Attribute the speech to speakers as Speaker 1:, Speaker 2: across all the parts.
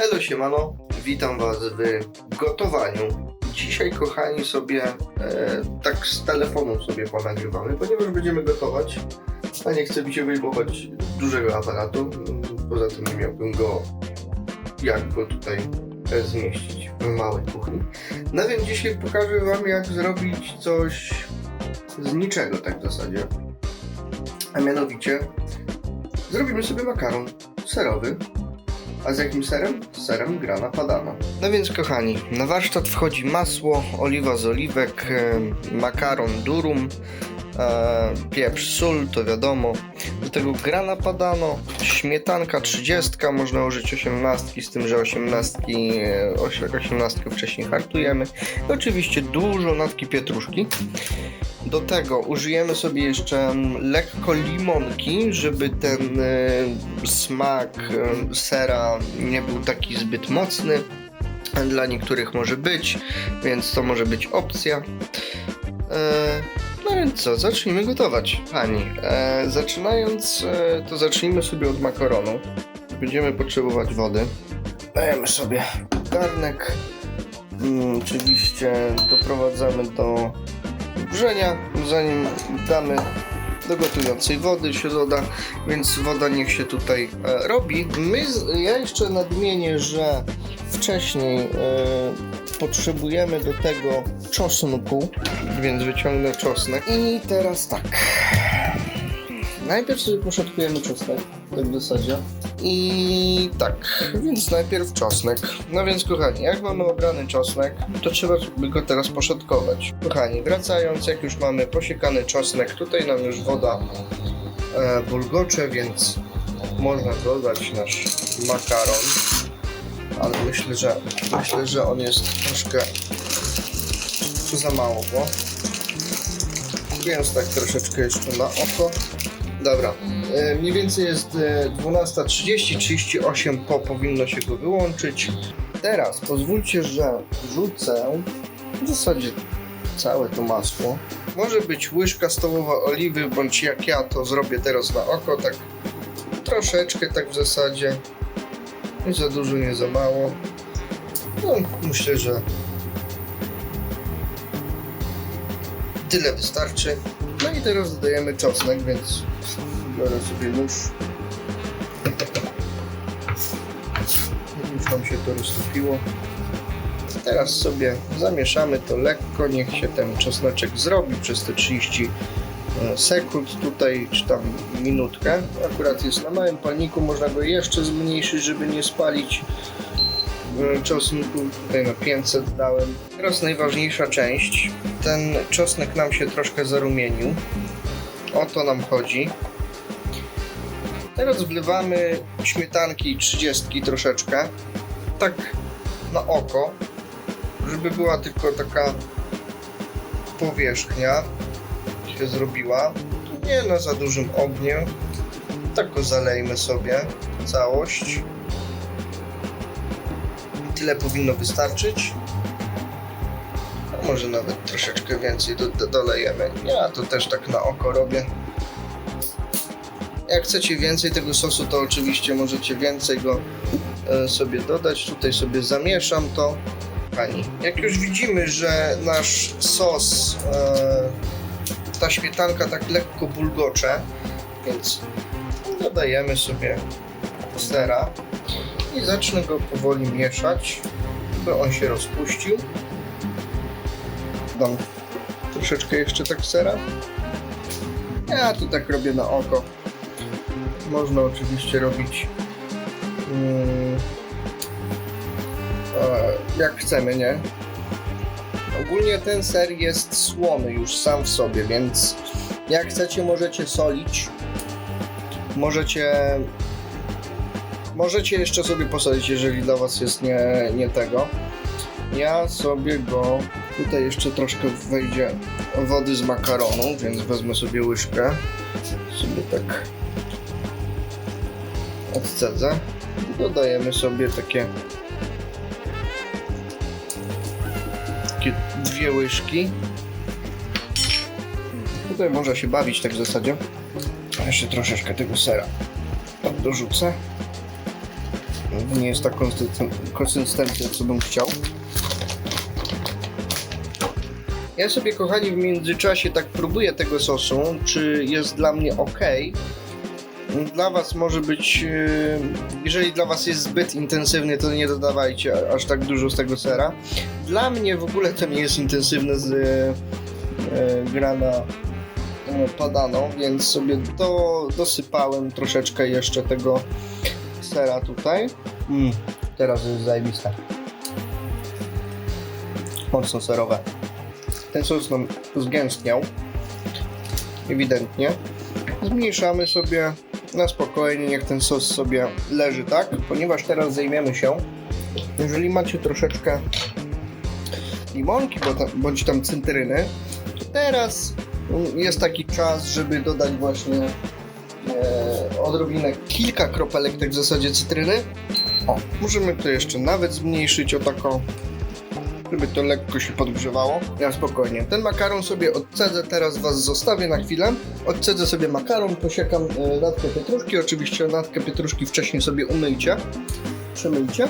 Speaker 1: Hello siemano, witam was w gotowaniu. Dzisiaj kochani sobie e, tak z telefonu sobie ponagrywamy, ponieważ będziemy gotować, a nie chcę mi się wyjmować dużego aparatu, poza tym nie miałbym go, jak go tutaj e, zmieścić w małej kuchni. No więc dzisiaj pokażę wam jak zrobić coś z niczego tak w zasadzie. A mianowicie zrobimy sobie makaron serowy, a z jakim serem? Serem grana padana. No więc kochani, na warsztat wchodzi masło, oliwa z oliwek, e, makaron durum, e, pieprz, sól, to wiadomo. Do tego grana padano, śmietanka 30, można użyć 18, z tym, że 18, e, oś- 18 wcześniej hartujemy. I oczywiście dużo natki pietruszki. Do tego użyjemy sobie jeszcze lekko limonki, żeby ten e, smak e, sera nie był taki zbyt mocny. Dla niektórych może być, więc to może być opcja. E, no więc co, zacznijmy gotować. Pani, e, zaczynając, to zacznijmy sobie od makaronu. Będziemy potrzebować wody. Dajemy sobie garnek. Mm, oczywiście doprowadzamy do wrzenia, zanim damy do gotującej wody się doda, więc woda niech się tutaj e, robi. My, ja jeszcze nadmienię, że wcześniej e, potrzebujemy do tego czosnku, więc wyciągnę czosnek. I teraz tak. Najpierw sobie poszatkujemy czosnek, tak w zasadzie. I tak, więc najpierw czosnek. No więc kochani, jak mamy obrany czosnek, to trzeba by go teraz poszatkować. Kochani, wracając, jak już mamy posiekany czosnek, tutaj nam już woda e, bulgocze, więc można dodać nasz makaron. Ale myślę, że myślę, że on jest troszkę za mało, bo więc tak troszeczkę jeszcze na oko. Dobra, e, mniej więcej jest e, 12.30, 38 po powinno się go wyłączyć. Teraz pozwólcie, że wrzucę w zasadzie całe to masło. Może być łyżka stołowa oliwy, bądź jak ja to zrobię teraz na oko, tak troszeczkę tak w zasadzie. Nie za dużo, nie za mało. No, myślę, że tyle wystarczy. No i teraz dodajemy czosnek, więc biorę sobie nóż. Już nam się to roztopiło. Teraz sobie zamieszamy to lekko, niech się ten czosneczek zrobi przez te 30 sekund tutaj, czy tam minutkę. Akurat jest na małym palniku, można go jeszcze zmniejszyć, żeby nie spalić e, czosnku. Tutaj na 500 dałem. Teraz najważniejsza część. Ten czosnek nam się troszkę zarumienił. O to nam chodzi. Teraz wlewamy śmietanki 30 troszeczkę. Tak na oko, żeby była tylko taka powierzchnia się zrobiła. Nie na za dużym ogniu. Tak zalejmy sobie całość. Tyle powinno wystarczyć. A może nawet troszeczkę więcej do, do, dolejemy. Ja to też tak na oko robię. Jak chcecie więcej tego sosu, to oczywiście możecie więcej go e, sobie dodać. Tutaj sobie zamieszam to. Pani, jak już widzimy, że nasz sos, e, ta śmietanka tak lekko bulgocze, więc dodajemy sobie sera i zacznę go powoli mieszać, by on się rozpuścił. Dam troszeczkę jeszcze tak sera. Ja tu tak robię na oko. Można oczywiście robić mm, e, jak chcemy, nie? Ogólnie ten ser jest słony już sam w sobie, więc jak chcecie możecie solić. Możecie możecie jeszcze sobie posolić, jeżeli dla was jest nie, nie tego. Ja sobie go tutaj jeszcze troszkę wejdzie wody z makaronu, więc wezmę sobie łyżkę. Sobie tak odcedzę. Dodajemy sobie takie takie dwie łyżki. Tutaj można się bawić tak w zasadzie. Jeszcze troszeczkę tego sera dorzucę. Nie jest ta konsysten- konsystencja, co bym chciał. Ja sobie, kochani, w międzyczasie tak próbuję tego sosu, czy jest dla mnie ok. Dla Was może być, e, jeżeli dla Was jest zbyt intensywny, to nie dodawajcie aż tak dużo z tego sera. Dla mnie w ogóle to nie jest intensywne z e, e, grana padano, więc sobie do, dosypałem troszeczkę jeszcze tego sera tutaj. Mm, teraz jest zajebiste. Mocno serowe. Ten sos nam zgęstniał. Ewidentnie. Zmniejszamy sobie na spokojnie, niech ten sos sobie leży, tak? Ponieważ teraz zajmiemy się, jeżeli macie troszeczkę limonki bądź tam cytryny, teraz jest taki czas, żeby dodać właśnie e, odrobinę, kilka kropelek tak w zasadzie cytryny. O, możemy to jeszcze nawet zmniejszyć o taką, żeby to lekko się podgrzewało. Ja spokojnie. Ten makaron sobie odcedzę, teraz Was zostawię na chwilę. Odcedzę sobie makaron, posiekam e, natkę pietruszki. Oczywiście natkę pietruszki wcześniej sobie umyjcie. Przemyjcie.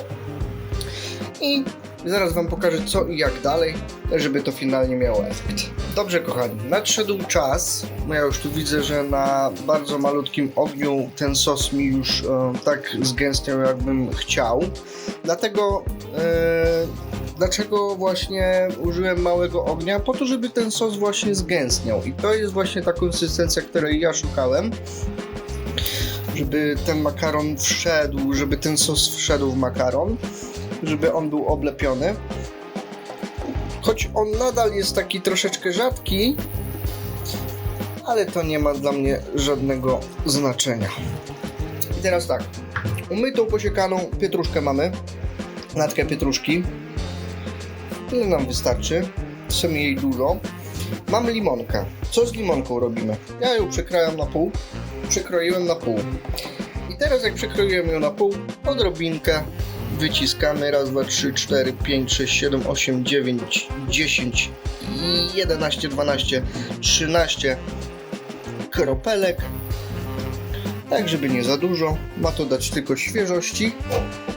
Speaker 1: I zaraz Wam pokażę co i jak dalej, żeby to finalnie miało efekt. Dobrze kochani, nadszedł czas, no ja już tu widzę, że na bardzo malutkim ogniu ten sos mi już e, tak zgęstniał jakbym chciał. Dlatego e, dlaczego właśnie użyłem małego ognia? Po to, żeby ten sos właśnie zgęstniał. I to jest właśnie ta konsystencja, której ja szukałem. Żeby ten makaron wszedł, żeby ten sos wszedł w makaron, żeby on był oblepiony. Choć on nadal jest taki troszeczkę rzadki, ale to nie ma dla mnie żadnego znaczenia. I teraz tak, umytą, posiekaną pietruszkę mamy, natkę pietruszki, Tyle nam wystarczy. W sumie jej dużo. Mamy limonkę. Co z limonką robimy? Ja ją przekrajam na pół. Przekroiłem na pół. I teraz jak przekroiłem ją na pół, odrobinkę wyciskamy. Raz, dwa, trzy, cztery, pięć, sześć, siedem, osiem, dziewięć, dziesięć, jedenaście, dwanaście, trzynaście kropelek. Tak, żeby nie za dużo. Ma to dać tylko świeżości.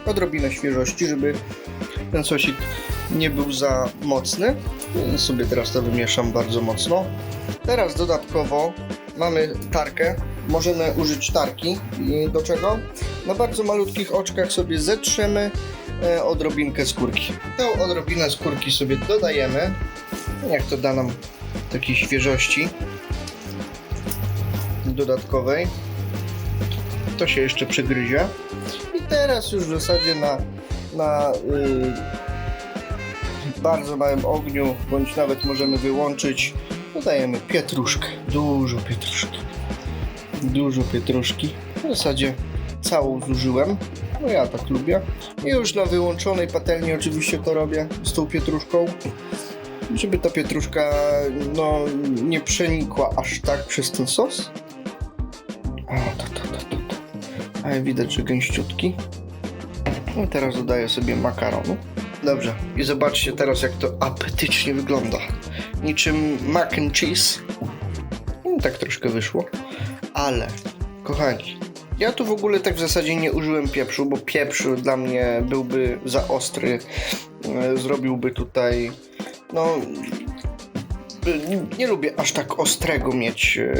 Speaker 1: Odrobinę świeżości, żeby ten sosik nie był za mocny. Sobie teraz to wymieszam bardzo mocno. Teraz dodatkowo mamy tarkę. Możemy użyć tarki. Do czego? Na bardzo malutkich oczkach sobie zetrzemy e, odrobinkę skórki. Tą odrobinę skórki sobie dodajemy. Jak to da nam takiej świeżości dodatkowej. To się jeszcze przegryzie. I teraz już w zasadzie na, na yy, bardzo małym ogniu, bądź nawet możemy wyłączyć. Dodajemy pietruszkę, dużo pietruszki. Dużo pietruszki. W zasadzie całą zużyłem. No ja tak lubię. I już na wyłączonej patelni oczywiście to robię z tą pietruszką. Żeby ta pietruszka no, nie przenikła aż tak przez ten sos. O, to, to, to, to, to. Ale widać, że gęściutki. No teraz dodaję sobie makaronu. Dobrze, i zobaczcie teraz, jak to apetycznie wygląda. Niczym mac and cheese. Tak troszkę wyszło. Ale, kochani, ja tu w ogóle tak w zasadzie nie użyłem pieprzu, bo pieprz dla mnie byłby za ostry. E, Zrobiłby tutaj, no, nie, nie lubię aż tak ostrego mieć. e,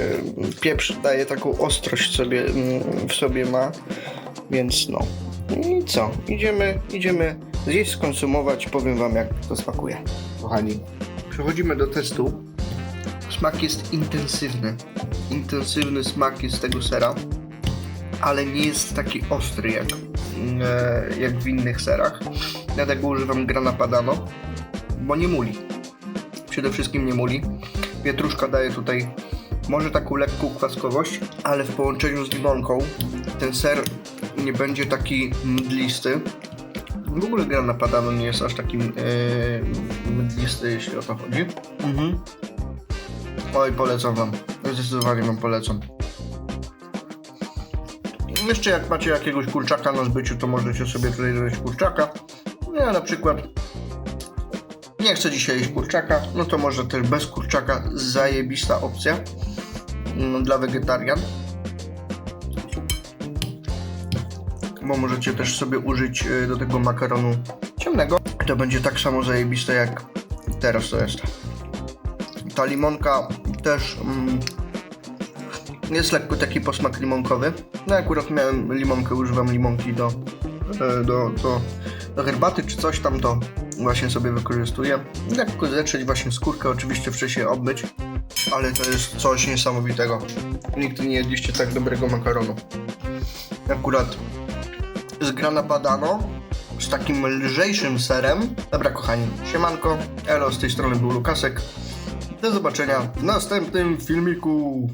Speaker 1: Pieprz daje taką ostrość sobie, mm, w sobie ma, więc no. I co? Idziemy, idziemy zjeść, skonsumować. Powiem wam jak to smakuje. Kochani, przechodzimy do testu. Smak jest intensywny. Intensywny smak jest tego sera, ale nie jest taki ostry jak, e, jak w innych serach. Dlatego używam grana padano, bo nie muli. Przede wszystkim nie muli. Pietruszka daje tutaj może taką lekką kwaskowość, ale w połączeniu z limonką ten ser nie będzie taki mdlisty. W ogóle grana padano nie jest aż taki yy, mdlisty, jeśli o to chodzi. Mhm. Oj, polecam wam. Zdecydowanie wam polecam. Jeszcze jak macie jakiegoś kurczaka na zbyciu, to możecie sobie tutaj dodać kurczaka. Ja na przykład nie chcę dzisiaj jeść kurczaka, no to może też bez kurczaka zajebista opcja mm, dla wegetarian. bo możecie też sobie użyć y, do tego makaronu ciemnego. To będzie tak samo zajebiste jak teraz to jest. Ta limonka też mm, jest lekko taki posmak limonkowy. No akurat miałem limonkę, używam limonki do, e, do, do, do herbaty czy coś tam, to właśnie sobie wykorzystuję. Lekko zetrzeć właśnie skórkę, oczywiście wcześniej obmyć, ale to jest coś niesamowitego. Nigdy nie jedliście tak dobrego makaronu. Akurat z grana padano z takim lżejszym serem. Dobra kochani, siemanko, elo, z tej strony był Lukasek. Do zobaczenia w następnym filmiku.